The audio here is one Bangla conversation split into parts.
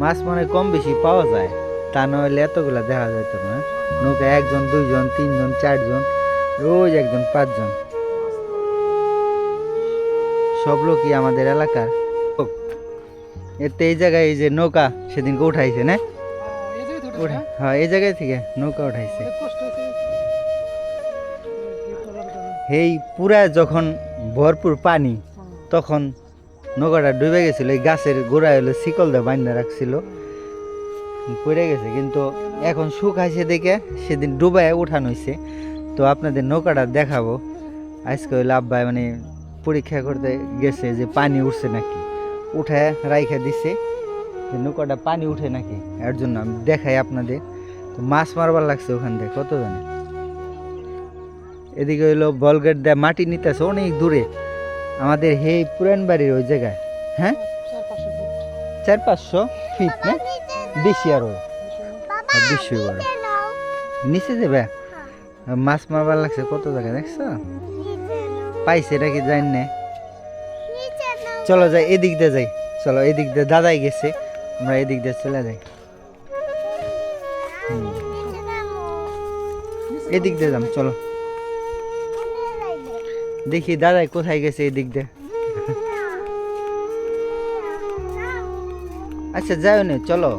মাছ মানে কম বেশি পাওয়া যায়। তা নইলে এতগুলা দেখা যেত না। নৌকা একজন, দুইজন, তিনজন, চারজন, রোজ একজন, পাঁচজন। সব লোকই আমাদের এলাকার। এতে এই জায়গায় এই যে নৌকা সেদিনকে উঠাইছে, না? হ্যাঁ এই জায়গায় থেকে নৌকা উঠাইছে। এই পুরা যখন ভরপুর পানি, তখন নৌকাটা ডুবে গেছিল, এই গাছের গোড়ায় হলো শিকল দিয়ে বান্ধা রাখছিল। পড়ে গেছে, কিন্তু এখন শুকাইছে দেখে সেদিন ডুবায় উঠানো হয়েছে। তো আপনাদের নৌকাটা দেখাবো। আজকে হইল আব্বাই মানে পরীক্ষা করতে গেছে যে পানি উঠছে নাকি। উঠায় রাইখা দিছে যে নৌকাটা পানি উঠে নাকি, এর জন্য আমি দেখাই আপনাদের। তো মাছ মারবার লাগছে ওখান থেকে কত জানে এদিকে হইল বলগেট দেয় মাটি নিতেছে অনেক দূরে। আমাদের হেই পুরান বাড়ির ওই জায়গায় হ্যাঁ? চার পাঁচশো ফিট, না? বেশি আরও। আর বেশি বড় নিচে যাবে? মাছ মারবার লাগছে কত জায়গায়, দেখছ? পাইছে এটা কি জানি না। চলো যাই, এদিক দিয়ে যাই। চলো এদিক দিয়ে, দাদাই গেছে। আমরা এদিক দিয়ে চলে যাই। এদিক দিয়ে যাম, চলো। দেখি দাদাই কোথায় গেছে এদিক দিয়ে? আচ্ছা যাও না, চলো।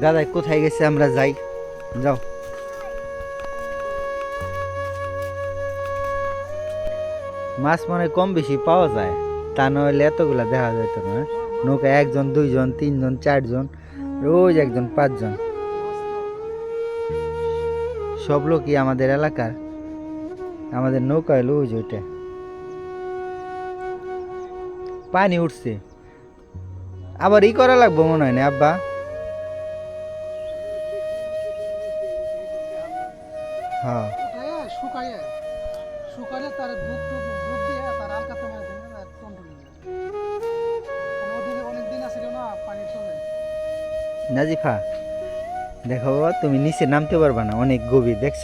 দাদাই কোথায় গেছে আমরা যাই। যাও। মাছ মানে কম বেশি পাওয়া যায়। তা নইলে এতগুলা দেখা যেত না নৌকা একজন, দুইজন, তিনজন, চারজন, রোজ একজন, পাঁচজন। সব লোকই আমাদের এলাকার। আমাদের নৌকা এলো ওইটা পানি উঠছে। আবার ই করা লাগবো মনে হয় না আব্বা? হ্যাঁ। নাজিফা দেখো বাবা তুমি নিচে নামতে পারবা না অনেক গভীর দেখছ?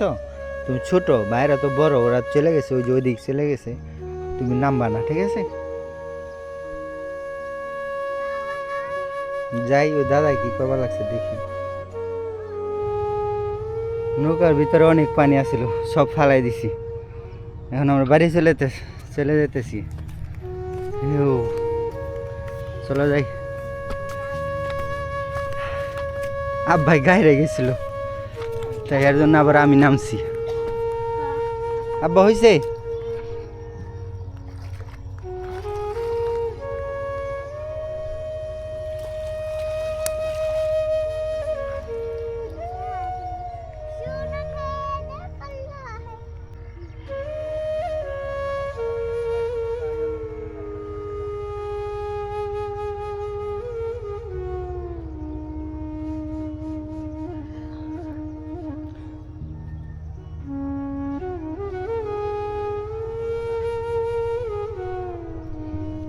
তুমি ছোট বাইরে তো বড় ওরা চলে গেছে ওই যে ওইদিক চলে গেছে তুমি নামবা না ঠিক আছে? যাই ওই দাদা কি করবা লাগছে দেখি। নৌকার ভিতরে অনেক পানি আছিল সব ফালাই দিছি। এখন আমরা বাড়ি চলে চলে যেতেছি। ও, চলো যাই। আব্বাই গায়ে গেছিল। তাই এর জন্য আবার আমি নামছি। আব্বা হয়েছে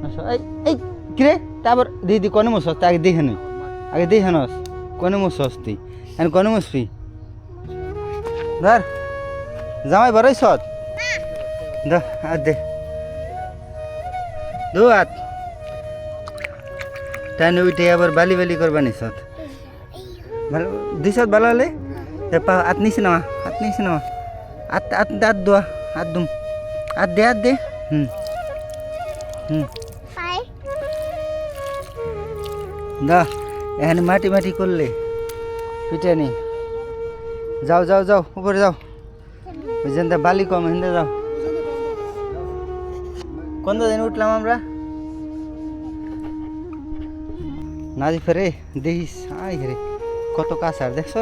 আসো, এই এই কিরে? তারপর দিদি কোনে মুসস আগে দেখে নই আগে দেখে নস কোনে মুসস তুই এখন কোনে মুসবি ধর। জামাই বড়ই সৎ দা আর দে। দু হাত। টাইনে উঠে আবার বালি বালি করবা নি সৎ ভালো দুই সৎ ভালো হলে? পা হাত নিছি না হাত নিছি না হাত হাত হাত দোয়া হাত দুম। হাত দে হাত দে। হুম। হুম। দা এখানে মাটি মাটি করলে পিঠে যাও যাও যাও, উপরে যাও। ওই বালি কম হিন্দে যাও। কোন দিন উঠলাম আমরা? নাজি ফেরে দেখিস আই রে, কত কাছার দেখছ?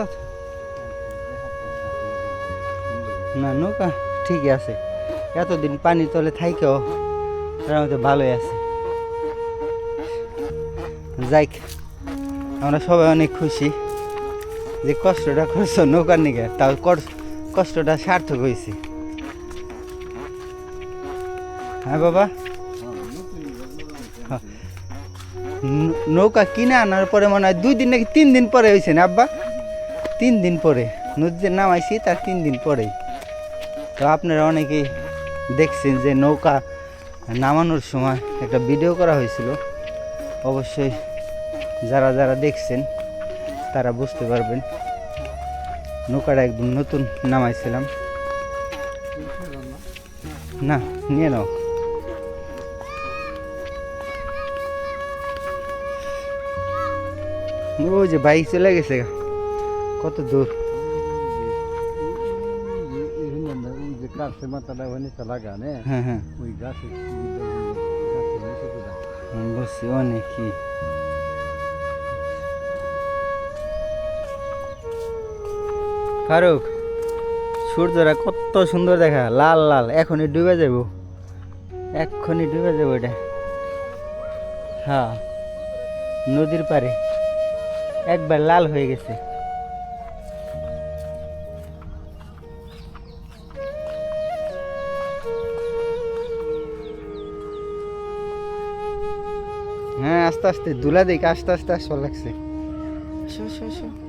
না, নৌকা ঠিকই আছে। এতদিন পানি তলে থাইকেও তার মধ্যে ভালোই আছে। যাইক। আমরা সবাই অনেক খুশি যে কষ্টটা করছ নৌকার নিকে, তাও কষ্টটা সার্থক হয়েছে। হ্যাঁ বাবা? হ্যাঁ। নৌকা কিনে আনার পরে মনে হয় দুই দিন নাকি তিন দিন পরে হয়েছে না আব্বা? তিন দিন পরে। নদীতে নামাইছি, তার তিন দিন পরেই। তো আপনারা অনেকেই দেখছেন যে নৌকা নামানোর সময় একটা ভিডিও করা হয়েছিল। অবশ্যই যারা যারা দেখছেন তারা বুঝতে পারবেন নৌকাটা একদম নতুন নামাইছিলাম। না নিয়ে নাও। ওই যে বাইক চলে গেছে কত দূর। হ্যাঁ হ্যাঁ। ওই গাছে অনেক কি? ফারুক, সূর্যটা কত সুন্দর দেখা। লাল লাল, এখনই ডুবে যাব। এক্ষুনি ডুবে যাব এটা। হ্যাঁ নদীর পারে একবার লাল হয়ে গেছে। হ্যাঁ আস্তে আস্তে, দুলা দিক, আস্তে আস্তে আসা লাগছে। Show show show